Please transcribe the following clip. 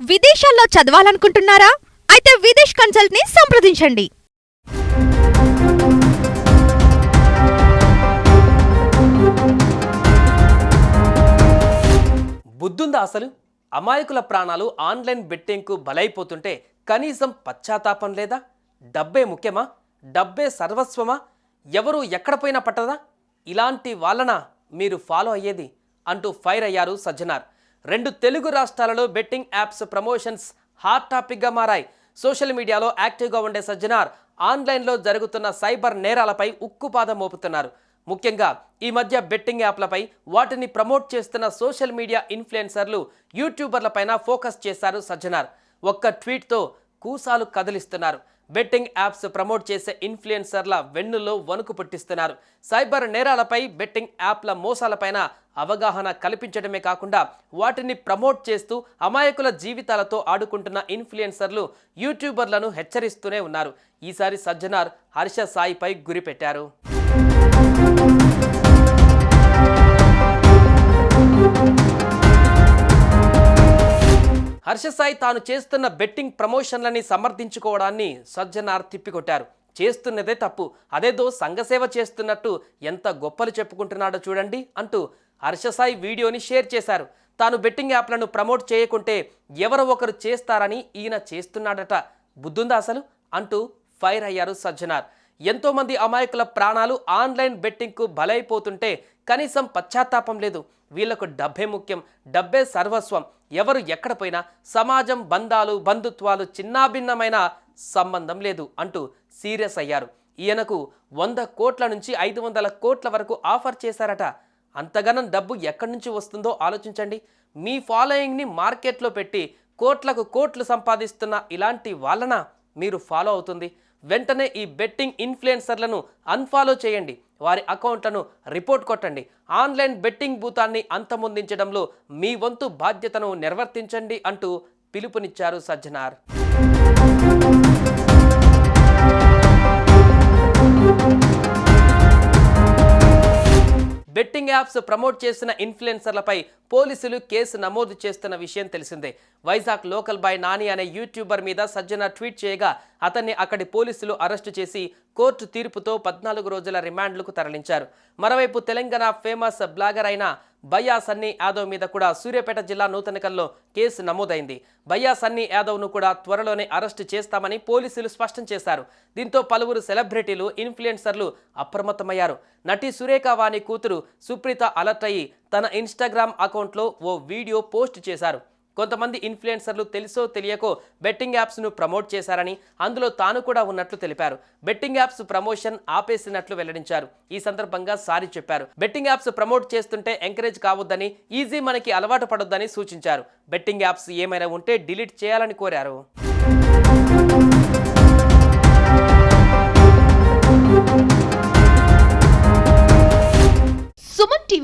విదేశాల్లో చదవాలనుకుంటున్నారా? అయితే విదేశ్ కన్సల్ట్ని సంప్రదించండి. బుద్ధుందా అసలు? అమాయకుల ప్రాణాలు ఆన్లైన్ బెట్టింగ్కు బలైపోతుంటే కనీసం పశ్చాత్తాపం లేదా? డబ్బే ముఖ్యమా? డబ్బే సర్వస్వమా? ఎవరు ఎక్కడ పోయినా పట్టదా? ఇలాంటి వాళ్ళన మీరు ఫాలో అయ్యేది? అంటూ ఫైర్ అయ్యారు సజ్జనార్. రెండు తెలుగు రాష్ట్రాలలో బెట్టింగ్ యాప్స్ ప్రమోషన్స్ హాట్ టాపిక్గా మారాయి. సోషల్ మీడియాలో యాక్టివ్గా ఉండే సజ్జనార్ ఆన్లైన్లో జరుగుతున్న సైబర్ నేరాలపై ఉక్కుపాదం మోపుతున్నారు. ముఖ్యంగా ఈ మధ్య బెట్టింగ్ యాప్లపై వాటిని ప్రమోట్ చేస్తున్న సోషల్ మీడియా ఇన్ఫ్లుయెన్సర్లు యూట్యూబర్లపైన ఫోకస్ చేశారు సజ్జనార్. ఒక్క ట్వీట్తో కూసాలు కదిలిస్తున్నారు. బెట్టింగ్ యాప్స్ ప్రమోట్ చేసే ఇన్ఫ్లుయెన్సర్ల వెన్నులో వణుకు పుట్టిస్తున్నారు. సైబర్ నేరాలపై బెట్టింగ్ యాప్ల మోసాలపైన అవగాహన కల్పించడమే కాకుండా వాటిని ప్రమోట్ చేస్తూ అమాయకుల జీవితాలతో ఆడుకుంటున్న ఇన్ఫ్లుయెన్సర్లు యూట్యూబర్లను హెచ్చరిస్తూనే ఉన్నారు. ఈసారి సజ్జనార్ హర్ష సాయిపై గురిపెట్టారు హర్షసాయి తాను చేస్తున్న బెట్టింగ్ ప్రమోషన్లని సమర్థించుకోవడాన్ని సజ్జనార్ తిప్పికొట్టారు. చేస్తున్నదే తప్పు. అదేదో సంఘసేవ చేస్తున్నట్టు ఎంత గొప్పలు చెప్పుకుంటున్నాడో చూడండి అంటూ హర్ష సాయి వీడియోని షేర్ చేశారు. తాను బెట్టింగ్ యాప్లను ప్రమోట్ చేయకుంటే ఎవరో ఒకరు చేస్తారని ఈయన చేస్తున్నాడట. బుద్ధుందా అసలు? అంటూ ఫైర్ అయ్యారు సజ్జనార్. ఎంతోమంది అమాయకుల ప్రాణాలు ఆన్లైన్ బెట్టింగ్కు బలైపోతుంటే కనీసం పశ్చాత్తాపం లేదు. వీళ్ళకు డబ్బే ముఖ్యం. డబ్బే సర్వస్వం. ఎవరు ఎక్కడ పోయినా సమాజం బంధాలు బంధుత్వాలు చిన్నాభిన్నమైన సంబంధం లేదు అంటూ సీరియస్ అయ్యారు. ఈయనకు వంద కోట్ల నుంచి ఐదు వందల కోట్ల వరకు ఆఫర్ చేశారట. అంతగనం డబ్బు ఎక్కడి నుంచి వస్తుందో ఆలోచించండి. మీ ఫాలోయింగ్ని మార్కెట్లో పెట్టి కోట్లకు కోట్లు సంపాదిస్తున్న ఇలాంటి వాళ్ళన మీరు ఫాలో అవుతుంది? వెంటనే ఈ బెట్టింగ్ ఇన్ఫ్లుయెన్సర్లను అన్ఫాలో చేయండి. వారి అకౌంట్లను రిపోర్ట్ కొట్టండి. ఆన్లైన్ బెట్టింగ్ భూతాన్ని అంతమొందించడంలో మీ వంతు బాధ్యతను నిర్వర్తించండి అంటూ పిలుపునిచ్చారు సజ్జనార్. బెట్టింగ్ యాప్స్ ప్రమోట్ చేసిన ఇన్ఫ్లుయెన్సర్లపై పోలీసులు కేసు నమోదు చేస్తున్న విషయం తెలిసిందే. వైజాగ్ లోకల్ బాయ్ నాని అనే యూట్యూబర్ మీద సజ్జన ట్వీట్ చేయగా అతన్ని అక్కడి పోలీసులు అరెస్టు చేసి కోర్టు తీర్పుతో పద్నాలుగు రోజుల రిమాండ్లకు తరలించారు. మరోవైపు తెలంగాణ ఫేమస్ బ్లాగర్ అయిన బయ్యా సన్నీ యాదవ్ మీద కూడా సూర్యాపేట జిల్లా నూతనకల్లో కేసు నమోదైంది. బయ్యా సన్నీ యాదవ్ను కూడా త్వరలోనే అరెస్టు చేస్తామని పోలీసులు స్పష్టం చేశారు. దీంతో పలువురు సెలబ్రిటీలు ఇన్ఫ్లుయెన్సర్లు అప్రమత్తమయ్యారు. నటి సురేఖ వాణి కూతురు సుప్రీత అలర్ట్ అయ్యి తన ఇన్స్టాగ్రామ్ అకౌంట్లో ఓ వీడియో పోస్ట్ చేశారు. కొంతమంది ఇన్ఫ్లుయెన్సర్లు తెలుసో తెలియకో బెట్టింగ్ యాప్స్ను ప్రమోట్ చేశారని అందులో తాను కూడా ఉన్నట్లు తెలిపారు. బెట్టింగ్ యాప్స్ ప్రమోషన్ ఆపేసినట్లు వెల్లడించారు. ఈ సందర్భంగా సారీ చెప్పారు. బెట్టింగ్ యాప్స్ ప్రమోట్ చేస్తుంటే ఎంకరేజ్ కావద్దని ఈజీ మనకి అలవాటు పడొద్దని సూచించారు. బెట్టింగ్ యాప్స్ ఏమైనా ఉంటే డిలీట్ చేయాలని కోరారు.